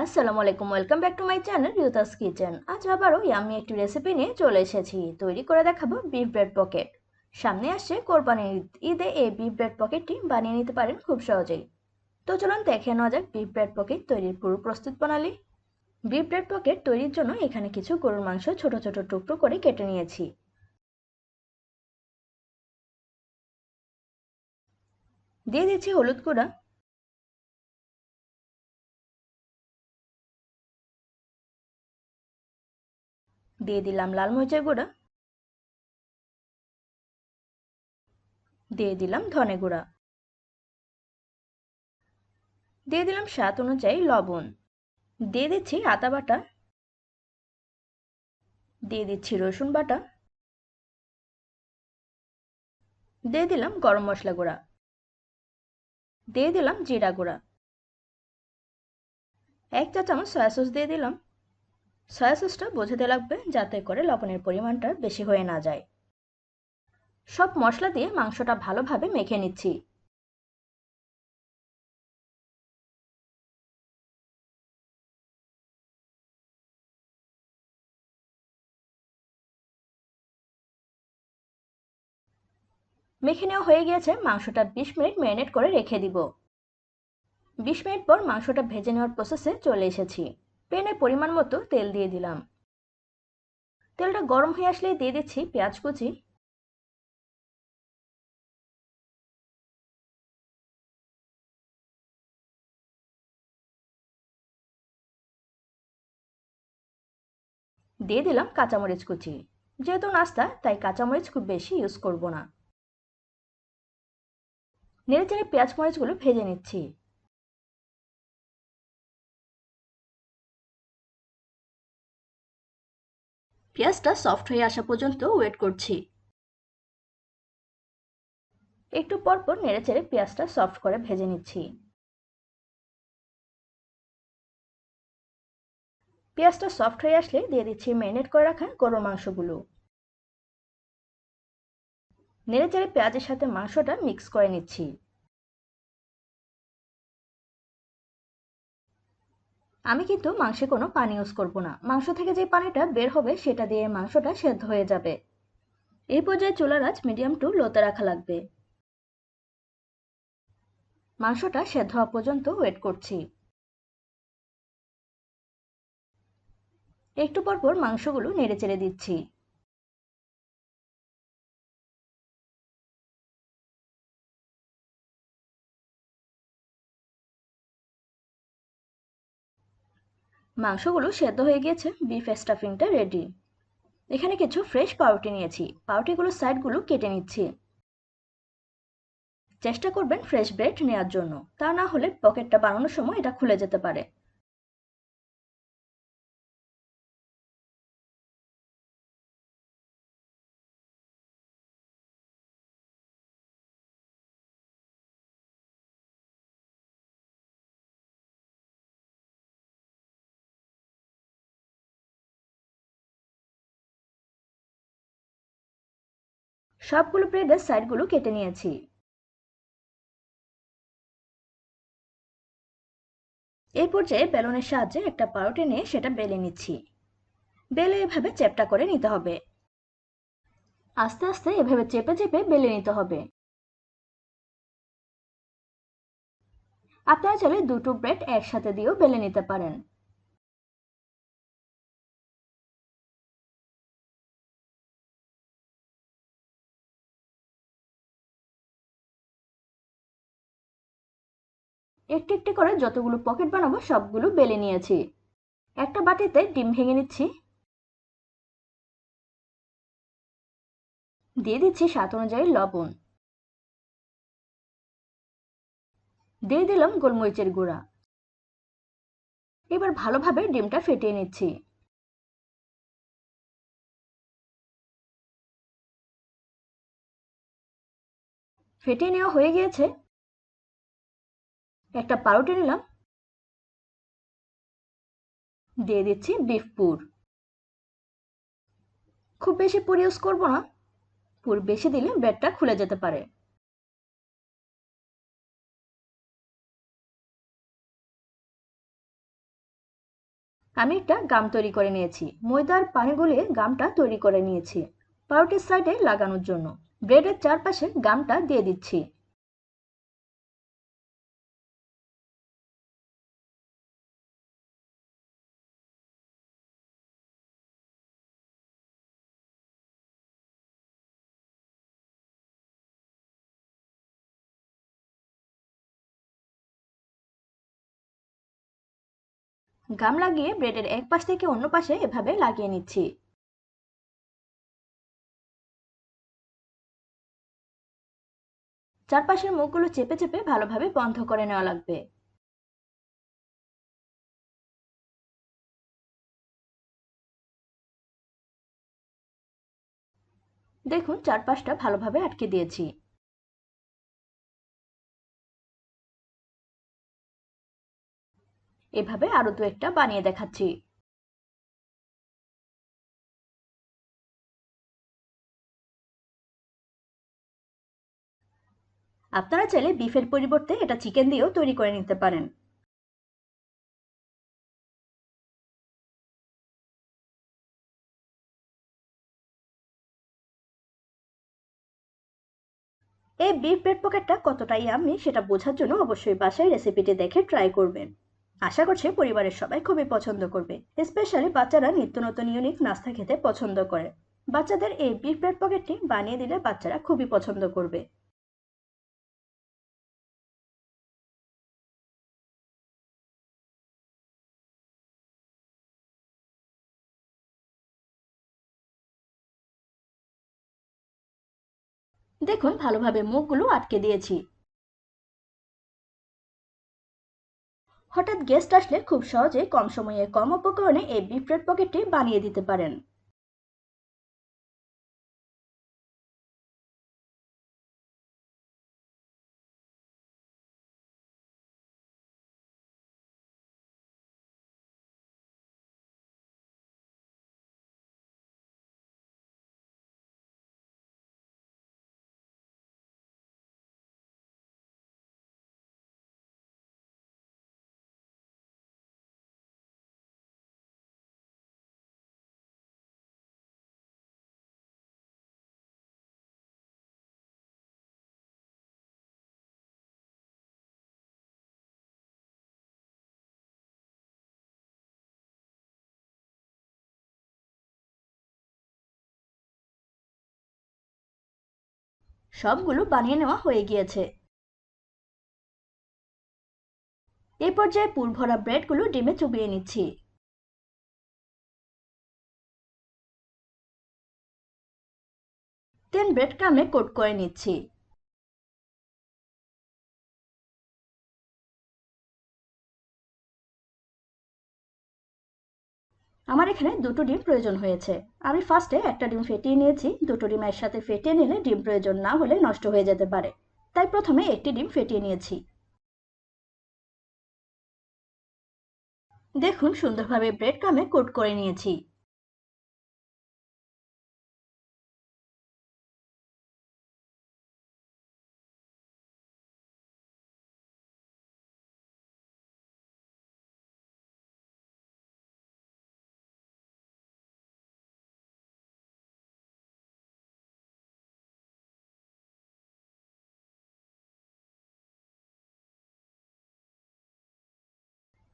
আসসালামু আলাইকুম, welcome back to my channel রিউতাস kitchen. আজ আবারও আমি একটি রেসিপি নিয়ে চলে এসেছি। তৈরি করে দেখাবো বিফ ব্রেড পকেট। সামনে আসছে কোরবানির ঈদ। ঈদে এই বিফ ব্রেড পকেটটি বানিয়ে নিতে পারেন খুব সহজেই। তো চলুন দেখে নেওয়া যাক বিফ ব্রেড পকেট তৈরির পুরো প্রস্তুত প্রণালী। বিফ ব্রেড পকেট তৈরির জন্য এখানে কিছু গরুর মাংস ছোট ছোট টুকরো করে কেটে নিয়েছি। দিয়ে দিচ্ছি হলুদ গুঁড়া দিয়ে দিলাম লাল মরিচের গুঁড়া। দিয়ে দিলাম ধনে গুঁড়া। দিয়ে দিলাম স্বাদ অনুযায়ী লবণ। দিয়ে দিচ্ছি আদা বাটা। দিয়ে দিচ্ছি রসুন বাটা। দিয়ে দিলাম গরম মশলা গুঁড়া। দিয়ে দিলাম জিরা গুঁড়া। এক চা চামচ সয়া সস দিয়ে দিলাম। সয়া সসটা বোঝাতে লাগবে যাতে করে লবণের পরিমাণটা বেশি হয়ে না যায়। সব মশলা দিয়ে মাংসটা ভালোভাবে মেখে নিচ্ছি। মেখে নেওয়া হয়ে গিয়েছে মাংসটা বিশ মিনিট ম্যারিনেট করে রেখে দিব। বিশ মিনিট পর মাংসটা ভেজে নেওয়ার প্রসেসে চলে এসেছি। প্যানে পরিমাণ মতো তেল দিয়ে দিলাম। তেলটা গরম হয়ে আসলে দিয়ে দিচ্ছি পেঁয়াজ কুচি। দিয়ে দিলাম কাঁচামরিচ কুচি। যেহেতু নাস্তা, তাই কাঁচামরিচ খুব বেশি ইউজ করব না। নেড়ে চেড়ে পেঁয়াজ মরিচগুলো ভেজে নিচ্ছি। পেঁয়াজটা সফট হয়ে আসা পর্যন্ত ওয়েট করছি। একটু পর পর নেড়ে চেড়ে পেঁয়াজটা সফট করে ভেজে নিচ্ছি। পেঁয়াজটা সফট হয়ে আসলে দিয়ে দিচ্ছি ম্যারিনেট করে রাখা গরুর মাংসগুলো। নেড়ে চেড়ে পেঁয়াজের সাথে মাংসটা মিক্স করে নিচ্ছি। আমি কিন্তু মাংসে কোনো পানি ইউজ করব না। মাংস থেকে যে পানিটা বের হবে, সেটা দিয়ে মাংসটা সেদ্ধ হয়ে যাবে। এই পর্যায়ে চুলার আঁচ মিডিয়াম টু লোতে রাখা লাগবে। মাংসটা সেদ্ধ হওয়া পর্যন্ত ওয়েট করছি। একটু পর পর মাংসগুলো নেড়ে চেড়ে দিচ্ছি। মাংসগুলো সেদ্ধ হয়ে গিয়েছে বিফ স্টাফিংটা রেডি এখানে কিছু ফ্রেশ পাউরুটি নিয়েছি পাউরুটিগুলোর সাইডগুলো কেটে নিচ্ছি। চেষ্টা করবেন ফ্রেশ ব্রেড নেওয়ার জন্য, তা না হলে পকেটটা বানানোর সময় এটা খুলে যেতে পারে। সবগুলো ব্রেডের সাইডগুলো কেটে নিয়েছি। এই পর্যায়ে বেলনের সাহায্যে একটা পাউরুটি নিয়ে সেটা বেলে নিচ্ছি। বেলে এভাবে চেপটা করে নিতে হবে। আস্তে আস্তে এভাবে চেপে চেপে বেলে নিতে হবে। আপনারা চাইলে দুটো ব্রেড একসাথে দিয়েও বেলে নিতে পারেন। একটু একটি করে যতগুলো পকেট বানাবো, সবগুলো বেলে নিয়েছি। একটা বাটিতে ডিম ভেঙে নিচ্ছি। দিয়ে দিচ্ছি স্বাদ অনুযায়ী লবণ। দিয়ে দিলাম গোলমরিচের গুঁড়া। এবার ভালোভাবে ডিমটা ফেটিয়ে নিচ্ছি। ফেটিয়ে নেওয়া হয়ে গিয়েছে। একটা পাউরুটি নিলাম। দিয়ে দিচ্ছি বিফ পুর। খুব বেশি পুর ইউজ করব না। পুর বেশি দিলে ব্রেডটা খুলে যেতে পারে। আমি একটা গাম তৈরি করে নিয়েছি। ময়দার পানি গলিয়ে গামটা তৈরি করে নিয়েছি। পাউরুটির সাইডে লাগানোর জন্য। ব্রেডের চারপাশে গামটা দিয়ে দিচ্ছি। গাম লাগিয়ে ব্রেডের এক পাশ থেকে অন্য পাশে এভাবে লাগিয়ে নিচ্ছি। চারপাশের মুখগুলো চেপে চেপে ভালোভাবে বন্ধ করে নেওয়া লাগবে। দেখুন, চারপাশটা ভালোভাবে আটকে দিয়েছি। এভাবে আরও দু একটা বানিয়ে দেখাচ্ছি। আপনারা চাইলে বিফের পরিবর্তে এটা চিকেন দিয়েও তৈরি করে নিতে পারেন। এই বিফ ব্রেড পকেটটা কতটা ইয়ামি সেটা বোঝার জন্য অবশ্যই বাসায় রেসিপিটি দেখে ট্রাই করবেন। আশা করছি পরিবারের সবাই খুবই পছন্দ করবে স্পেশালি বাচ্চারা নিত্য নতুন ইউনিক নাস্তা খেতে পছন্দ করে। বাচ্চাদের এই বিফ ব্রেড পকেটটি বানিয়ে দিলে বাচ্চারা খুবই পছন্দ করবে। দেখুন, ভালোভাবে মুখগুলো আটকে দিয়েছি। হঠাৎ গেস্ট আসলে খুব সহজে কম সময়ে কম উপকরণে এই বিফ ব্রেড পকেটটি বানিয়ে দিতে পারেন। সবগুলো বানিয়ে নেওয়া হয়ে গিয়েছে। এ পর্যায়ে পুর ভরা ব্রেডগুলো ডিমে চুবিয়ে নিচ্ছি। তেন ব্রেড ক্রামে কোট করে নিচ্ছি। আমার এখানে দুটো ডিম প্রয়োজন হয়েছে। আমি ফার্স্টে একটা ডিম ফেটিয়ে নিয়েছি। দুটো ডিম একসাথে ফেটিয়ে নিলে ডিম প্রয়োজন না হলে নষ্ট হয়ে যেতে পারে। তাই প্রথমে একটি ডিম ফেটিয়ে নিয়েছি। দেখুন, সুন্দরভাবে ব্রেড ক্রামে কোট করে নিয়েছি।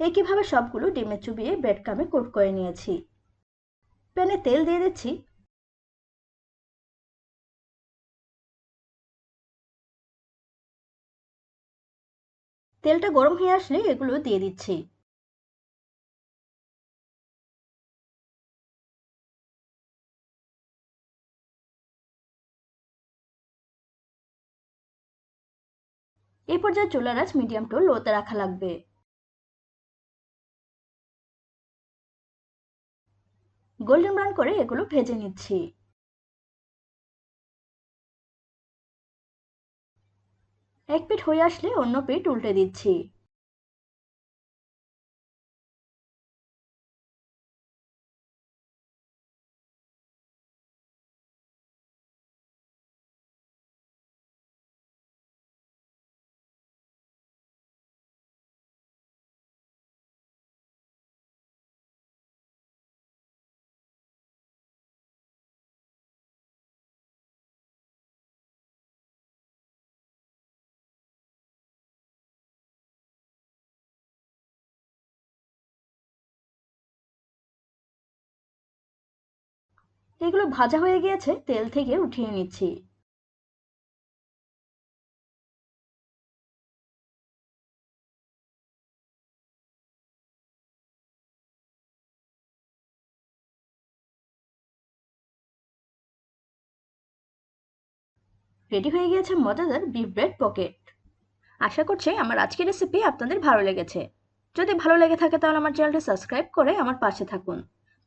একইভাবে সবগুলো ডিমে চুবিয়ে ব্রেড ক্রামে কোট করে নিয়েছি। প্যানে তেল দিয়ে দিচ্ছি। তেলটা গরম হয়ে আসলে এগুলো দিয়ে দিচ্ছি। এই পর্যায়ে চুলার আঁচ মিডিয়াম টু লোতে রাখা লাগবে। গোল্ডেন ব্রাউন করে এগুলো ভেজে নিচ্ছি। এক পিঠ হয়ে আসলে অন্য পিঠ উল্টে দিচ্ছি। এগুলো ভাজা হয়ে গিয়েছে, তেল থেকে উঠিয়ে নিচ্ছি। রেডি হয়ে গিয়েছে মজাদার বিফ ব্রেড পকেট আশা করছি আমার আজকের রেসিপি আপনাদের ভালো লেগেছে। যদি ভালো লেগে থাকে তাহলে আমার চ্যানেলটি সাবস্ক্রাইব করে আমার পাশে থাকুন।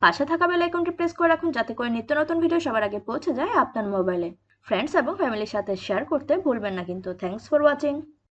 পাশে থাকা বেল আইকনটি প্রেস করে রাখুন যাতে করে নিত্য নতুন ভিডিও সবার আগে পৌঁছে যায় আপনার মোবাইলে ফ্রেন্ডস এবং ফ্যামিলির সাথে শেয়ার করতে ভুলবেন না কিন্তু। Thanks for watching